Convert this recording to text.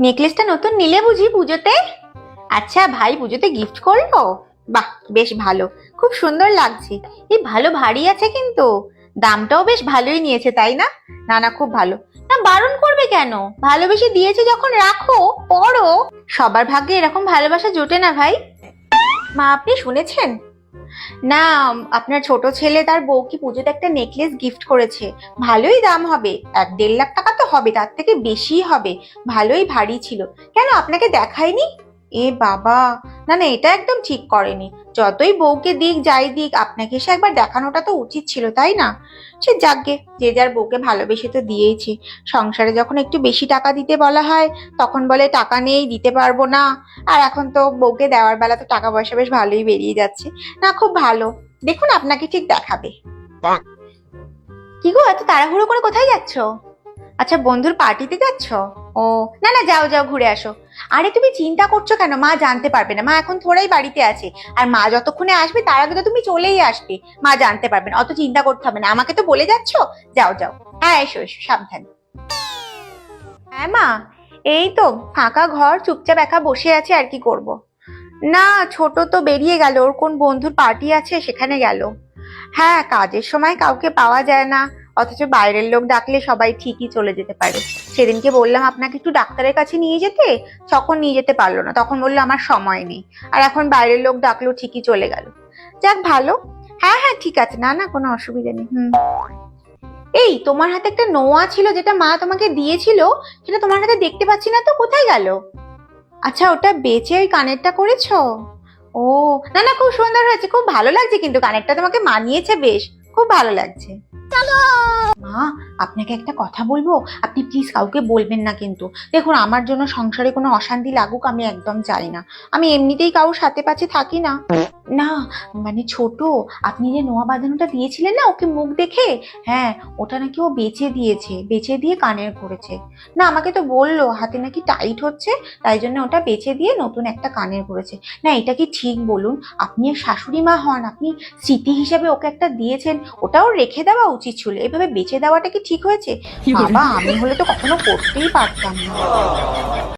নেকলেসটা নতুন নিলে বুঝি পুজোতে? আচ্ছা ভাই পুজোতে গিফট করল? বাহ, বেশ ভালো। খুব সুন্দর লাগছে। এই ভালো ভারী আছে কিন্তু। দামটাও বেশ ভালোই নিয়েছে, তাই না? না না, খুব ভালো। না, বারণ করবে কেন? ভালোবেসে দিয়েছে যখন রাখো, পড়ো। সবার ভাগ্যে এরকম ভালোবাসা জোটে না, ভাই। মা, আপনি শুনেছেন? না, আপনার ছোট ছেলে তার বউকে পুজোতে একটা নেকলেস গিফট করেছে। ভালোই দাম হবে। এক দেড় লাখ টাকা তো হবে, তার থেকে বেশি হবে। ভালোই ভারী ছিল। কেন আপনাকে দেখায়নি? এ বাবা না না এটা একদম ঠিক করেনি। যতই বউকে দিক যাই দিক আপনাকে সে একবার দেখানোটা তো উচিত ছিল তাই না? সে যাকগে যে যার বউকে ভালোবেসে তো দিয়েছে সংসারে যখন একটু বেশি টাকা দিতে বলা হয় তখন বলে টাকা নেই দিতে পারব না। আর এখন তো বউকে দেওয়ার বেলা তো টাকা পয়সা বেশ ভালোই বেরিয়ে যাচ্ছে। না খুব ভালো। দেখুন আপনাকে ঠিক দেখাবে। কি গো এত তাড়াহুড়ো করে কোথায় যাচ্ছ? আচ্ছা বন্ধুর পার্টিতে যাচ্ছ? ও, না না, যাও যাও, ঘুরে আসো। আরে, তুমি চিন্তা করছ কেন? মা জানতে পারবে না। মা এখন থোড়াই বাড়িতে আছে। আর মা যতক্ষণে আসবে, তার আগে তো তুমি চলেই আসবে। মা জানতে পারবে না। অত চিন্তা করতে হবে না। আমাকে তো বলে যাচ্ছ? যাও যাও। হ্যাঁ এসো এসো, সাবধানে। হ্যাঁ মা। এই তো, ফাঁকা ঘর, চুপচাপ একা বসে আছে, আর কি করব। না, ছোট তো বেরিয়ে গেল। ওর কোন বন্ধুর পার্টি আছে, সেখানে গেল। হ্যাঁ কাজের সময় কাউকে পাওয়া যায় না। অথচ বাইরের লোক ডাকলে সবাই ঠিকই চলে যেতে পারে। সেদিনকে বললাম, আপনাকে একটু ডাক্তারের কাছে নিয়ে যেতে? তখন নিয়ে যেতে পারল না। তখন বলল, আমার সময় নেই। আর এখন বাইরের লোক ডাকলো, ঠিকই চলে গেল। যাক, ভালো। হ্যাঁ হ্যাঁ ঠিক আছে। না না, কোনো অসুবিধা নেই। হুম। এই, তোমার হাতে একটা নোয়া ছিল, যেটা মা তোমাকে দিয়েছিল, সেটা তোমার হাতে দেখতে পাচ্ছি না তো, কোথায় গেল? আচ্ছা ওটা বেচে ওই কানেরটা করেছ? ও, না না, খুব সুন্দর হয়েছে, খুব ভালো লাগছে কিন্তু, কানেরটা তোমাকে মানিয়েছে বেশ। খুব ভালো লাগছে। মা, আপনাকে একটা কথা বলব? আপনি প্লিজ কাউকে বলবেন না কিন্তু। দেখুন, আমার জন্য সংসারে কোনো অশান্তি লাগুক আমি একদম চাই না। আমি এমনিতেই কারোর সাথে পাশে থাকি না। না মানে ছোট, আপনি যে নোয়া বাঁধানোটা দিয়েছিলেন না, ওকে মুখ দেখে? হ্যাঁ ওটা নাকি ও বেচে দিয়েছে, বেচে দিয়ে কানের করেছে। না, আমাকে তো বলল, হাতে নাকি টাইট হচ্ছে, তাই জন্য ওটা বেচে দিয়ে নতুন একটা কানের করেছে। না, এটা কি ঠিক বলুন? আপনি শাশুড়ি মা হন, আপনি স্মৃতি হিসেবে ওকে একটা দিয়েছেন, ওটাও রেখে দেওয়া উচিত ছিল। এভাবে বেচে দেওয়াটা কি ঠিক হয়েছে? বাবা আমি হলে তো কখনো করতেই পারতাম না।